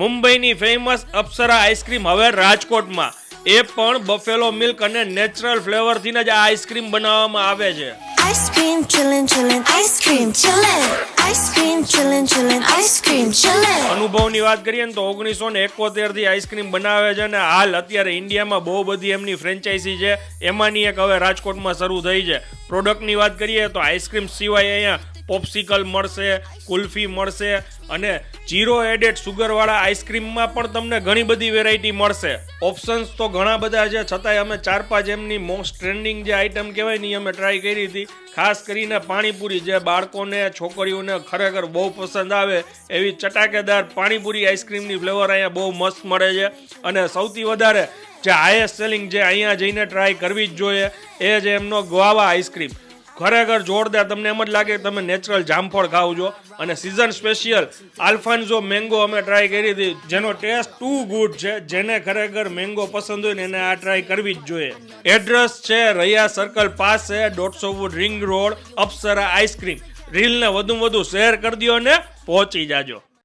મુંબઈની ફેમસ અપ્સરા આઈસ્ક્રીમ હવે રાજકોટમાં એ પણ બફેલો મિલ્ક અને નેચરલ ફ્લેવરથી જ આ આઈસ્ક્રીમ બનાવવામાં આવે છે ice cream chillin', chillin', cream, chillin'. Cream, chillin', chillin', ice chillin'. અનુભવની વાત કરીએ ને તો ઓગણીસો ને એકોતેરથી આઈસ્ક્રીમ બનાવે છે અને હાલ અત્યારે ઇન્ડિયામાં બહુ બધી એમની ફ્રેન્ચાઇઝી છે એમાંની એક હવે રાજકોટમાં શરૂ થઈ છે પ્રોડક્ટની વાત કરીએ તો આઈસ્ક્રીમ સિવાય અહીંયા પોપ્સિકલ મળશે, કુલ્ફી મળશે અને જીરો એડેડ સુગરવાળા આઈસ્ક્રીમમાં પણ તમને ઘણી બધી વેરાયટી મળશે. ઓપ્શન્સ તો ઘણા બધા છે, છતાંય અમે ચાર પાંચ એમની મોસ્ટ ટ્રેન્ડિંગ જે આઈટમ કહેવાય ને અમે ટ્રાય કરી હતી. ખાસ કરીને પાણીપુરી, જે બાળકોને, છોકરીઓને ખરેખર બહુ પસંદ આવે, એવી ચટાકેદાર પાણીપુરી આઈસ્ક્રીમની ફ્લેવર અહીંયા બહુ મસ્ત મળે છે. અને સૌથી વધારે જે હાઈએસ્ટ સેલિંગ જે અહીંયા જઈને ટ્રાય કરવી જ જોઈએ, એ જ એમનો ગોવા આઈસ્ક્રીમ ખરેખર જોરદાર, તમને એમ જ લાગે કે તમે નેચરલ જામફળ ખાવ છો. અને સિઝન સ્પેશિયલ આલ્ફાન્ઝો મેંગો અમે ટ્રાય કરી હતી, જેનો ટેસ્ટ ટુ ગુડ છે, જેને ખરેખર મેંગો પસંદ હોય ને એને આ ટ્રાય કરવી જ જોઈએ. એડ્રેસ છે રૈયા સર્કલ પાસે, દોઢસો wood ring road Apsara ice cream રીલને વધુ વધુ શેર કરી દો અને પહોંચી જાજો.